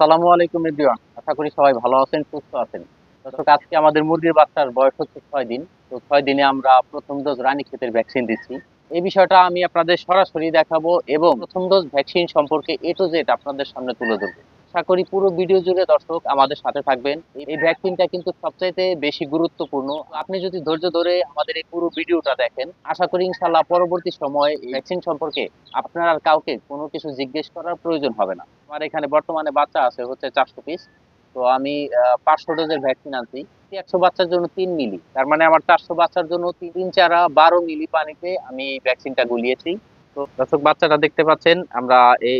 আসসালামু আলাইকুম এভরিওয়ান আশা করি সবাই ভালো আছেন, সুস্থ আছেন। দর্শক, আজকে আমাদের মুরগির বাচ্চার বয়স হচ্ছে ছয় দিন। তো ছয় দিনে আমরা প্রথম ডোজ রানী ক্ষেতের ভ্যাকসিন দিচ্ছি। এই বিষয়টা আমি আপনাদের সরাসরি দেখাবো এবং প্রথম ডোজ ভ্যাকসিন সম্পর্কে এ টু জেড আপনাদের সামনে তুলে ধরবো। আশা করি পুরো ভিডিও জুড়ে দর্শক আমাদের সাথে থাকবেন। এই ভ্যাকসিনটা কিন্তু সবচাইতে বেশি গুরুত্বপূর্ণ। আপনি যদি ধৈর্য ধরে আমাদের এই পুরো ভিডিওটা দেখেন, আশা করি ইনশাল্লাহ পরবর্তী সময়ে ভ্যাকসিন সম্পর্কে আপনার আর কাউকে কোনো কিছু জিজ্ঞেস করার প্রয়োজন হবে না। আমার এখানে বর্তমানে বাচ্চা আছে হচ্ছে চারশো পিস তো আমি পাঁচশো ডোজের ভ্যাকসিন আনছি। একশো বাচ্চার জন্য তিন মিলি তার মানে আমার চারশো বাচ্চার জন্য তিন চারা বারো মিলি পানিতে আমি ভ্যাকসিনটা গুলিয়েছি। দর্শক বাচ্চাটা দেখতে পাচ্ছেন, আমরা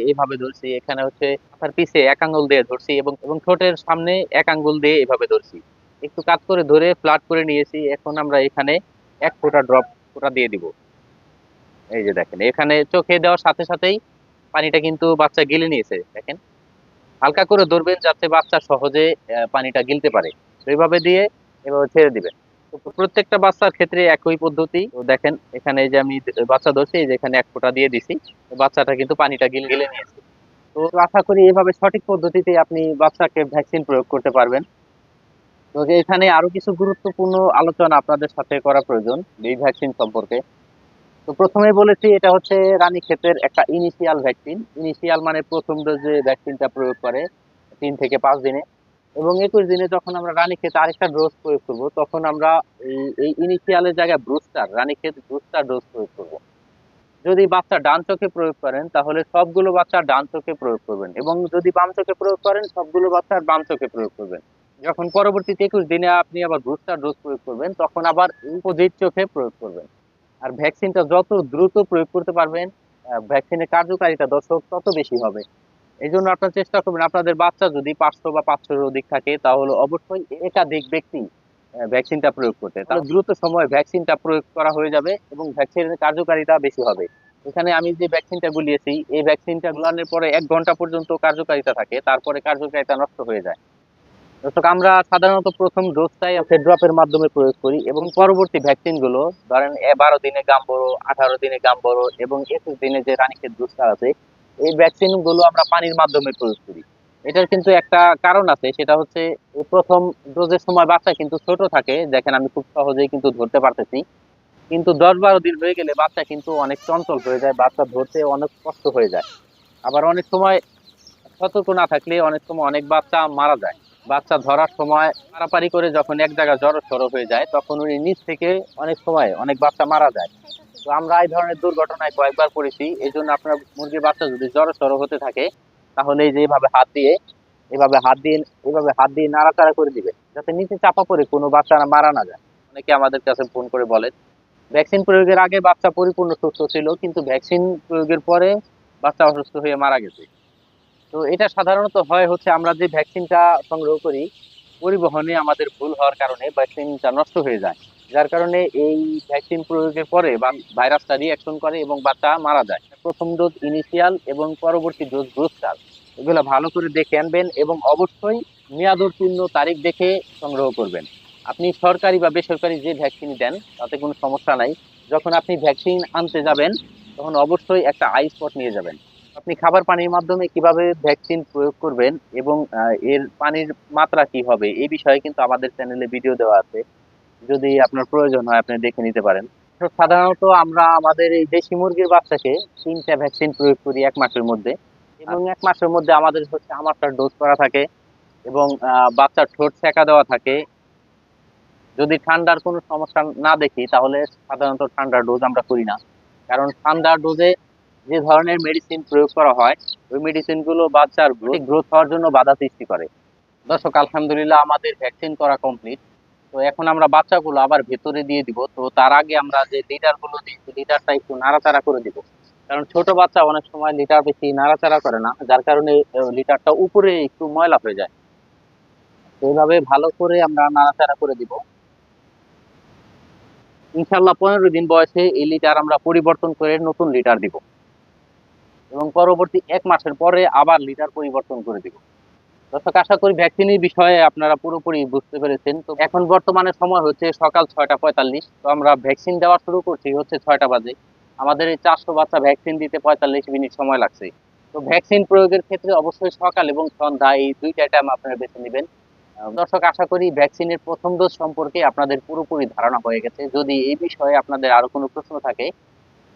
এইভাবে ধরছি, এখানে হচ্ছে মাথার পিছে এক আঙ্গুল দিয়ে ধরছি এবং এবং ঠোঁটের সামনে এক আঙ্গুল দিয়ে এভাবে ধরছি। একটু কাজ করে ধরে ফ্লাট করে নিয়েছি, এখন আমরা এখানে এক ফোঁটা ড্রপ ফোঁটা দিয়ে দিব। এই যে দেখেন, এখানে চোখে দেওয়ার সাথে সাথেই পানিটা কিন্তু বাচ্চা গিলে নিয়েছে, দেখেন। হালকা করে ধরবেন যাতে বাচ্চা সহজে পানিটা গিলতে পারে। এইভাবে দিয়ে এভাবে ছেড়ে দিবেন। প্রত্যেকটা বাচ্চার ক্ষেত্রে একই পদ্ধতি। দেখেন, এখানে যে আমি বাচ্চা ধরছি, এই যে এখানে এক ফোঁটা দিয়ে দিছি। বাচ্চাটা কিন্তু পানিটা গিলে গিলে নিয়েছে। তো আশা করি এভাবে সঠিক পদ্ধতিতে আপনি বাচ্চাকে ভ্যাকসিন প্রয়োগ করতে পারবেন। তো এখানে আরও কিছু গুরুত্বপূর্ণ আলোচনা আপনাদের সাথে করা প্রয়োজন এই ভ্যাকসিন সম্পর্কে। তো প্রথমেই বলেছি, এটা হচ্ছে রানী ক্ষেতের একটা ইনিশিয়াল ভ্যাকসিন ইনিশিয়াল মানে প্রথম ডোজে ভ্যাকসিনটা প্রয়োগ করে, তিন থেকে পাঁচ দিনে। এবং একুশ দিনে যখন আমরা রানী ক্ষেতে আরেকটা ডোজ প্রয়োগ করব, তখন আমরা এই ইনিশিয়ালের জায়গায় ব্রুস্টার রানী ক্ষেত ব্রুস্টার ডোজ প্রয়োগ করব। যদি বাচ্চা ডান চোখে প্রয়োগ করেন, তাহলে সবগুলো বাচ্চা ডান চোখে প্রয়োগ করবেন এবং যদি বাম চোখে প্রয়োগ করেন, সবগুলো বাচ্চার বাম চোখে প্রয়োগ করবেন। যখন পরবর্তীতে একুশ দিনে আপনি আবার বুস্টার ডোজ প্রয়োগ করবেন, তখন আবার অপোজিট চোখে প্রয়োগ করবেন। আর ভ্যাকসিনটা যত দ্রুত প্রয়োগ করতে পারবেন ভ্যাকসিনের কার্যকারিতা দর্শক তত বেশি হবে। এই জন্য আপনার চেষ্টা করবেন আপনাদের বাচ্চা যদি পাঁচশো বা পাঁচশোর অধিক থাকে তাহলে অবশ্যই একাধিক ব্যক্তি ভ্যাকসিনটা প্রয়োগ করতে। তাহলে দ্রুত সময়ে ভ্যাকসিনটা প্রয়োগ করা হয়ে যাবে এবং ভ্যাকসিনের কার্যকারিতা বেশি হবে। এখানে আমি যে ভ্যাকসিনটা গুলিয়েছি এই ভ্যাকসিনটা গুলানোর পরে এক ঘণ্টা পর্যন্ত কার্যকারিতা থাকে তারপরে কার্যকারিতা নষ্ট হয়ে যায়। দর্শক আমরা সাধারণত প্রথম ডোজটাই ড্রপের মাধ্যমে প্রয়োগ করি এবং পরবর্তী ভ্যাকসিনগুলো ধরেন বারো দিনে গাম্বরো আঠারো দিনে গাম্বরো এবং একুশ দিনে যে রানীক্ষেত বুস্টার আছে এই ভ্যাকসিনগুলো আমরা পানির মাধ্যমে প্রয়োগ করি। এটার কিন্তু একটা কারণ আছে, সেটা হচ্ছে প্রথম ডোজের সময় বাচ্চা কিন্তু ছোট থাকে, দেখেন আমি খুব সহজেই কিন্তু ধরতে পারতেছি। কিন্তু দশ বারো দিন হয়ে গেলে বাচ্চা কিন্তু অনেক চঞ্চল হয়ে যায়, বাচ্চা ধরতে অনেক কষ্ট হয়ে যায়। আবার অনেক সময় সতর্ক না থাকলে অনেক সময় অনেক বাচ্চা মারা যায়। বাচ্চা ধরার সময় পারাপারি করে যখন এক জায়গায় জড়ো সড়ো হয়ে যায়, তখন উনি নিচ থেকে অনেক সময় অনেক বাচ্চা মারা যায়। তো আমরা এই ধরনের দুর্ঘটনায় কয়েকবার পড়েছি। এই জন্য আপনার মুরগির বাচ্চা যদি জড়ো সড়ো হতে থাকে, তাহলে এই যে এইভাবে হাত দিয়ে, এভাবে হাত দিয়ে, এভাবে হাত দিয়ে নাড়াচাড়া করে দিবে যাতে নিচে চাপা পড়ে কোনো বাচ্চা মারা না যায়। অনেকে আমাদের কাছে ফোন করে বলেন ভ্যাকসিন প্রয়োগের আগে বাচ্চা পরিপূর্ণ সুস্থ ছিল, কিন্তু ভ্যাকসিন প্রয়োগের পরে বাচ্চা অসুস্থ হয়ে মারা গেছে। তো এটা সাধারণত হয় হচ্ছে আমরা যে ভ্যাকসিনটা সংগ্রহ করি, পরিবহনে আমাদের ভুল হওয়ার কারণে ভ্যাকসিনটা নষ্ট হয়ে যায়। যার কারণে এই ভ্যাকসিন প্রয়োগের পরে ভাইরাসটা রিয়াকশন করে এবং বাচ্চা মারা যায়। প্রথম ডোজ ইনিশিয়াল এবং পরবর্তী ডোজ বুস্টার এগুলো ভালো করে দেখে আনবেন এবং অবশ্যই মেয়াদোত্তীর্ণ তারিখ দেখে সংগ্রহ করবেন। আপনি সরকারি বা বেসরকারি যে ভ্যাকসিন দেন, তাতে কোনো সমস্যা নাই। যখন আপনি ভ্যাকসিন আনতে যাবেন, তখন অবশ্যই একটা আই স্পট নিয়ে যাবেন। আপনি খাবার পানির মাধ্যমে কীভাবে ভ্যাকসিন প্রয়োগ করবেন এবং এর পানির মাত্রা কি হবে, এই বিষয়ে কিন্তু আমাদের চ্যানেলে ভিডিও দেওয়া আছে। যদি আপনার প্রয়োজন হয় আপনি দেখে নিতে পারেন। সাধারণত আমরা আমাদের এই দেশি মুরগির বাচ্চাকে তিনটা ভ্যাকসিন প্রয়োগ করি এক মাসের মধ্যে। এবং এক মাসের মধ্যে আমাদের হচ্ছে আমারটা ডোজ করা থাকে এবং বাচ্চার ঠোঁট সেকা দেওয়া থাকে। যদি ঠান্ডার কোনো সমস্যা না দেখি তাহলে সাধারণত ঠান্ডার ডোজ আমরা করি না। কারণ ঠান্ডার ডোজে যে ধরনের মেডিসিন প্রয়োগ করা হয় ওই মেডিসিনগুলো বাচ্চার গ্রোথ হওয়ার জন্য বাধা সৃষ্টি করে। দর্শক আলহামদুলিল্লাহ আমাদের ভ্যাকসিন করা কমপ্লিট তো এখন আমরা বাচ্চাগুলো আবার ভেতরে দিয়ে দিব। তো তার আগে আমরা যে লিটারগুলো দিচ্ছি লিটারটা একটু নাড়াচাড়া করে দিব। কারণ ছোট বাচ্চা অনেক সময় লিটার বেশি নাড়াচাড়া করে না, যার কারণে লিটারটা উপরে একটু ময়লা হয়ে যায়। এইভাবে ভালো করে আমরা নাড়াচাড়া করে দিব। ইনশাল্লাহ পনেরো দিন বয়সে এই লিটার আমরা পরিবর্তন করে নতুন লিটার দিব। এবং পরবর্তী এক মাসের পরে আবার লিটার পরিবর্তন করে দিব। দর্শক, আশা করি ভ্যাকসিনের বিষয়ে আপনারা পুরোপুরি বুঝতে পেরেছেন। তো এখন বর্তমানে সময় হচ্ছে সকাল ছয়টা পঁয়তাল্লিশ। তো আমরা ভ্যাকসিন দেওয়া শুরু করছি, হচ্ছে ছয়টা বাজে। আমাদের এই চারশো বাচ্চা ভ্যাকসিন দিতে পঁয়তাল্লিশ মিনিট সময় লাগছে। তো ভ্যাকসিন প্রয়োগের ক্ষেত্রে অবশ্যই সকাল এবং সন্ধ্যা এই দুইটা টাইম আপনারা বেছে নেবেন। দর্শক, আশা করি ভ্যাকসিনের প্রথম ডোজ সম্পর্কে আপনাদের পুরোপুরি ধারণা হয়ে গেছে। যদি এই বিষয়ে আপনাদের আরও কোনো প্রশ্ন থাকে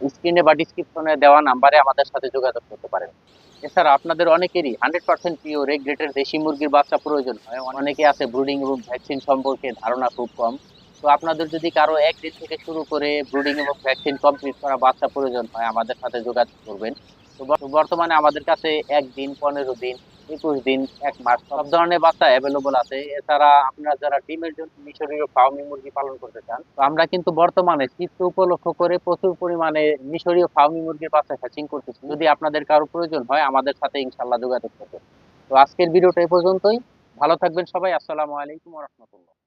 স্ক্রিনে বা ডিসক্রিপশনে দেওয়া নাম্বারে আমাদের সাথে যোগাযোগ করতে পারেন। এছাড়া আপনাদের অনেকেরই হান্ড্রেড পার্সেন্ট পিওর এ গ্রেটের দেশি মুরগির বাচ্চা প্রয়োজন হয়। অনেকে আছে ব্রুডিং এবং ভ্যাকসিন সম্পর্কে ধারণা খুব কম। তো আপনাদের যদি কারও একদিন থেকে শুরু করে ব্রুডিং এবং ভ্যাকসিন কমপ্লিট করা বাচ্চা প্রয়োজন হয়, আমাদের সাথে যোগাযোগ করবেন। তো বর্তমানে আমাদের কাছে একদিন পনেরো দিন একুশ দিন, এক মাস, সব ধরনের বাচ্চা অ্যাভেলেবল আছে। এছাড়া আপনারা যারা ডিমের জন্য মিশরীয় ফার্মি মুরগি পালন করতে চান আমরা কিন্তু বর্তমানে শীতকে উপলক্ষ করে প্রচুর পরিমাণে মিশরীয় ফার্মি মুরগির বাচ্চা হ্যাচিং করতেছি। যদি আপনাদের কারও প্রয়োজন হয়, আমাদের সাথে ইনশাল্লাহ যোগাযোগ করবেন। তো আজকের ভিডিওটা এ পর্যন্তই। ভালো থাকবেন সবাই। আসসালামু আলাইকুম রহমতুল্লাহ।